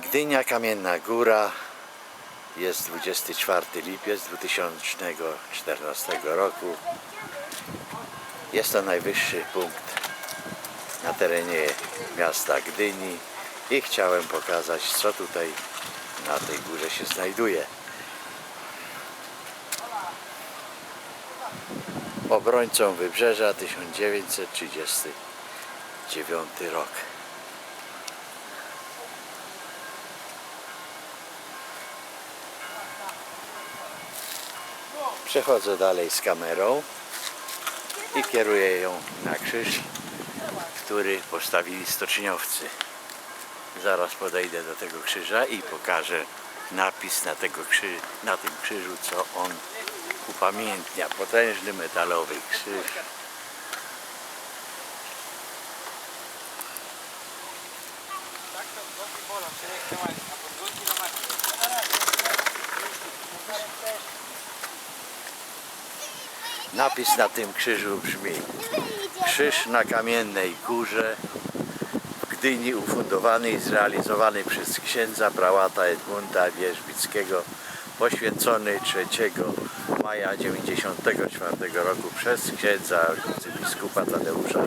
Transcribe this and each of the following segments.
Gdynia Kamienna Góra jest 24 lipiec 2014 roku. Jest to najwyższy punkt na terenie miasta Gdyni i chciałem pokazać co tutaj na tej górze się znajduje. Obrońcą Wybrzeża 1939 rok. Przechodzę dalej z kamerą i kieruję ją na krzyż, który postawili stoczniowcy. Zaraz podejdę do tego krzyża i pokażę napis na, tego krzy, na tym krzyżu, co on upamiętnia. Potężny metalowy krzyż. Napis na tym krzyżu brzmi Krzyż na kamiennej górze w Gdyni ufundowany i zrealizowany przez księdza prałata Edmunda Wierzbickiego poświęcony 3 maja 94 roku przez księdza arcybiskupa Tadeusza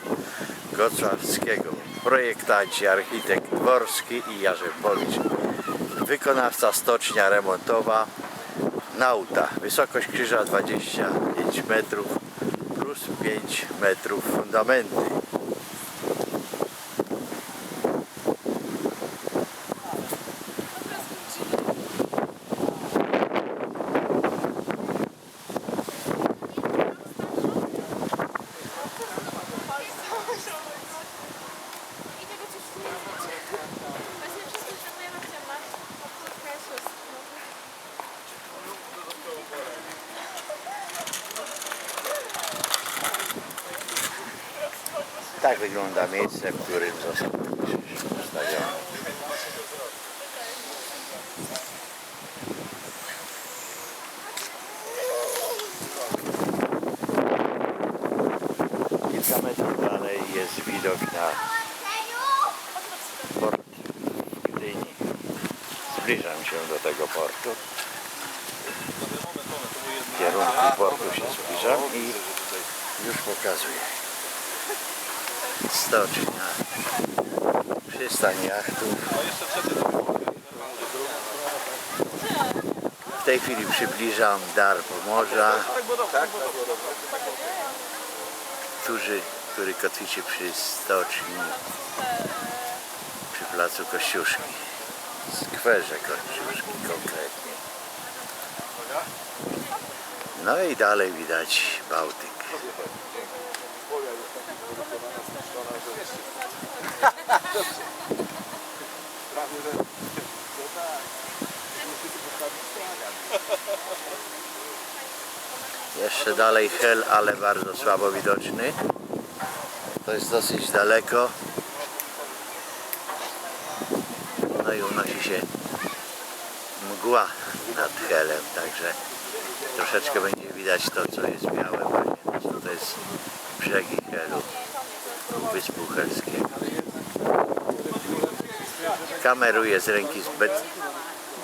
Gocławskiego. Projektanci architekt Dworski i Jarzębowicz. Wykonawca stocznia remontowa Nauta. Wysokość krzyża 25 metrów plus 5 metrów fundamenty. Tak wygląda miejsce, w którym został krzyż. Kilka metrów dalej jest widok na port Gdyni. Zbliżam się do tego portu. W kierunku portu się zbliżam i już pokazuję. Stocznia, przystań jachtów. W tej chwili przybliżam dar Pomorza, który, który kotwiczy przy stoczni przy placu Kościuszki. Skwerze Kościuszki konkretnie. No i dalej widać Bałtyk. Jeszcze dalej hel, ale bardzo słabo widoczny. To jest dosyć daleko. No i unosi się mgła nad helem, także troszeczkę będzie widać to, co jest białe właśnie. To, jest brzegi helu, Wyspu Helskiego. Kameruję z ręki bez,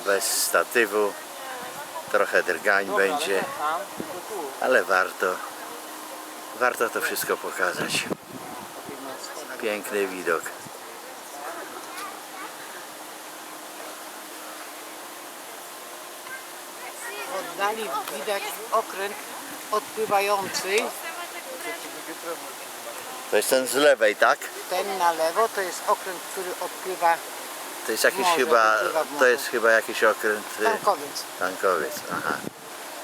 bez statywu. Trochę drgań będzie, ale warto, warto to wszystko pokazać. Piękny widok. W oddali widać okręt odpływający. To jest ten z lewej, tak? Ten na lewo to jest okręt, który odpływa To jest jakiś Morze, chyba, w to jest chyba jakiś okręt y, tankowiec tankowiec. Aha.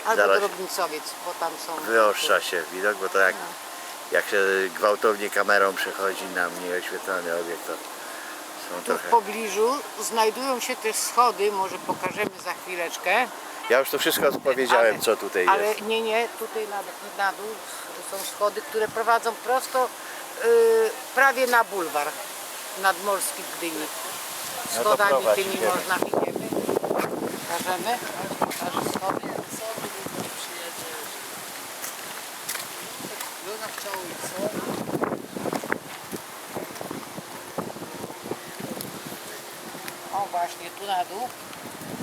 albo Zaraz. drobnicowiec, bo tam są... Wyostrza się widok, bo to jak, jak się gwałtownie kamerą przechodzi na mniej oświetlony obiekt, to są Tu w trochę... pobliżu znajdują się też schody, może pokażemy za chwileczkę. Ja już to wszystko powiedziałem, co tutaj Ale jest. nie, nie, tutaj na, na dół są schody, które prowadzą prosto y, prawie na bulwar nadmorski w Gdyni. Schodami tymi można idziemy. Pokażemy. Pokażę schody. O, O właśnie, tu na dół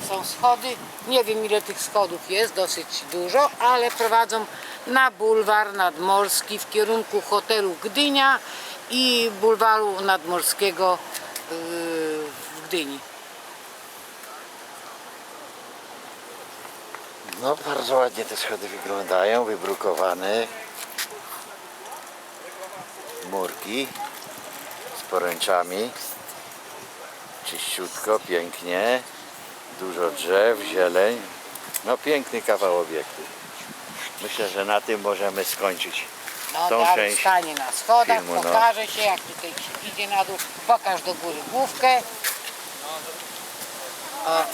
są schody. Nie wiem ile tych schodów jest, dosyć dużo, ale prowadzą na bulwar nadmorski w kierunku hotelu Gdynia i bulwaru nadmorskiego w Gdyni. No bardzo ładnie te schody wyglądają, wybrukowane. Murki z poręczami. Czyściutko, pięknie. Dużo drzew, zieleń. No piękny kawał obiektu. Myślę, że na tym możemy skończyć No tą Dawid część stanie na schodach, filmu, no. pokaże się jak tutaj idzie na dół, pokaż do góry główkę. O,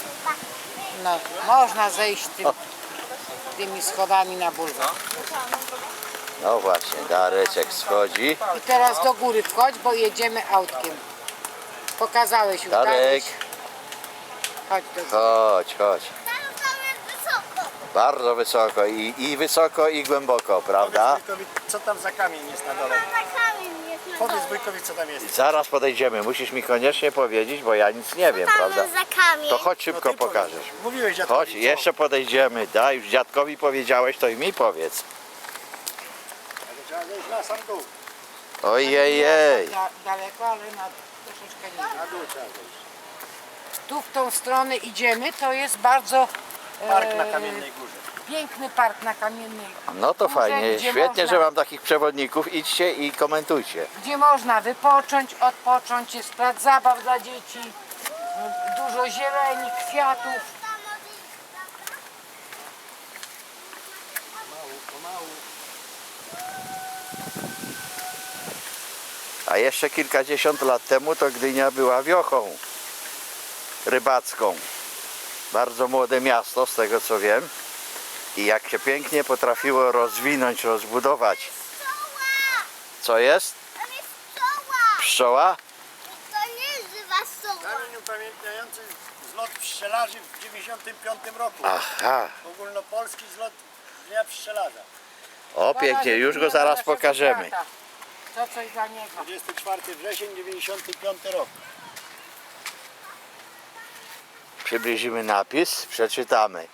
no, można zejść tym, tymi schodami na bulwar. No właśnie, Dareczek schodzi. I teraz do góry wchodź, bo jedziemy autkiem. Pokazałeś już, Darek. Chodź do góry. chodź, chodź. Bardzo wysoko i, i wysoko i głęboko, prawda? Co tam za kamień jest na dole? Powiedz wujkowi, co tam jest. Zaraz podejdziemy, musisz mi koniecznie powiedzieć, bo ja nic nie wiem, Tam prawda? jest za kamień. To chodź No szybko ty pokażesz. powiedz. Mówiłeś dziadkowi, Chodź, co? jeszcze podejdziemy. Daj, już dziadkowi powiedziałeś, to i mi powiedz. Ale Trzeba zejść na sam dół. Ojej, Da, daleko, ale na troszeczkę niżej. Na dół trzeba zejść. Tu w tą stronę idziemy, to jest bardzo Park e, na Kamiennej Górze. Piękny park na Kamiennej No to Górze, fajnie, gdzie świetnie, można- że mam takich przewodników. Idźcie i komentujcie. gdzie można wypocząć, odpocząć, jest plac zabaw dla dzieci, dużo zieleni, kwiatów. A jeszcze kilkadziesiąt lat temu to Gdynia była wiochą rybacką. Bardzo młode miasto, z tego co wiem. I jak się pięknie potrafiło rozwinąć, rozbudować. Co jest? Tam jest pszczoła. Pszczoła? To nie jest żywa pszczoła. Kamień upamiętniający zlot pszczelarzy w 95 roku. Aha. Ogólnopolski zlot Dnia Pszczelarza. O, pięknie, już go zaraz pokażemy. To coś dla niego. 24 wrzesień 95 rok. Przybliżymy napis, przeczytamy.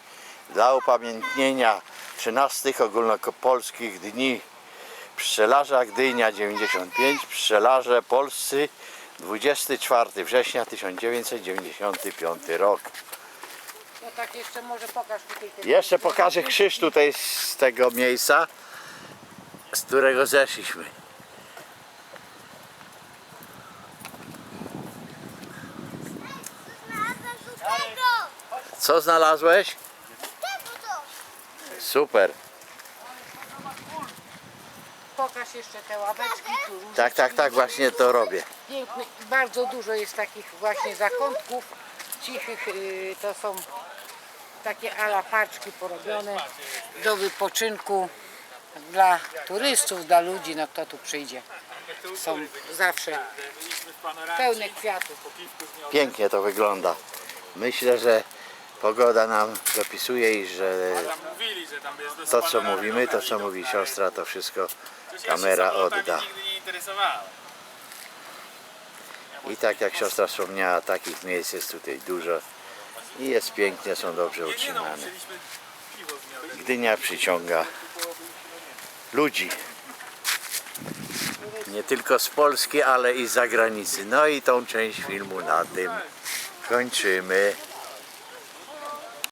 Dla upamiętnienia 13 ogólnopolskich dni pszczelarza Gdynia 95, pszczelarze polscy 24 września 1995 rok. No tak jeszcze może pokaż tutaj. Jeszcze pokażę krzyż tutaj z tego miejsca, z którego zeszliśmy. Co znalazłeś? Super. Pokaż jeszcze te ławeczki. Tu różne Tak, tak, tak, właśnie to robię. Piękny, bardzo dużo jest takich właśnie zakątków cichych. yy, To są takie ala porobione do wypoczynku dla turystów, dla ludzi, no kto tu przyjdzie. Są zawsze pełne kwiatów. Pięknie to wygląda. Myślę, że pogoda nam dopisuje i że to co mówimy, to co mówi siostra, to wszystko kamera odda. I tak jak siostra wspomniała, takich miejsc jest tutaj dużo i jest pięknie, są dobrze utrzymane. Gdynia przyciąga ludzi. Nie tylko z Polski, ale i z zagranicy. No i tą część filmu na tym kończymy.